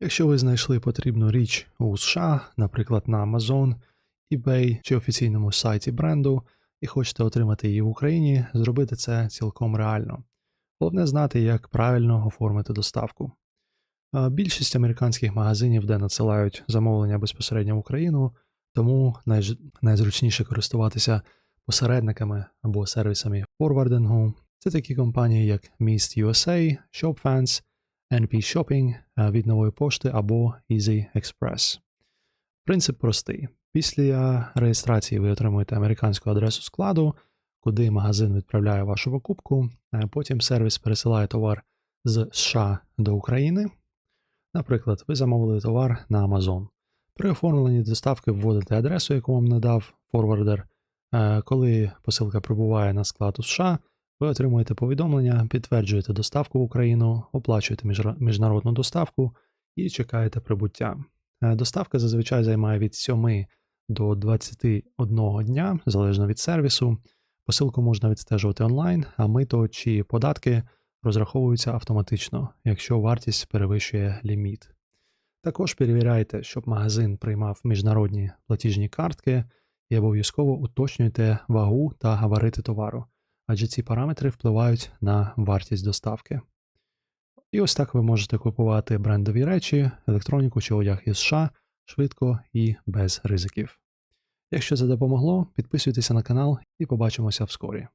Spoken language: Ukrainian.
Якщо ви знайшли потрібну річ у США, наприклад, на Amazon, eBay чи офіційному сайті бренду, і хочете отримати її в Україні, зробити це цілком реально. Головне знати, як правильно оформити доставку. Більшість американських магазинів, де надсилають замовлення безпосередньо в Україну, тому найзручніше користуватися посередниками або сервісами форвардингу. Це такі компанії, як Mist USA, ShopFans, NP Shopping е, від нової пошти або Easy Express. Принцип простий. Після реєстрації ви отримуєте американську адресу складу, куди магазин відправляє вашу покупку. е, Потім сервіс пересилає товар з США до України. Наприклад, ви замовили товар на Amazon. При оформленні доставки вводите адресу, яку вам надав форвардер. Е, Коли посилка прибуває на склад у США, ви отримуєте повідомлення, підтверджуєте доставку в Україну, оплачуєте міжнародну доставку і чекаєте прибуття. Е, Доставка зазвичай займає від 7 до 21 дня, залежно від сервісу. Посилку можна відстежувати онлайн, а мито чи податки розраховуються автоматично, якщо вартість перевищує ліміт. Також перевіряйте, щоб магазин приймав міжнародні платіжні картки і обов'язково уточнюйте вагу та габарити товару, адже ці параметри впливають на вартість доставки. І ось так ви можете купувати брендові речі, електроніку чи одяг із США швидко і без ризиків. Якщо це допомогло, підписуйтеся на канал і побачимося вскорі.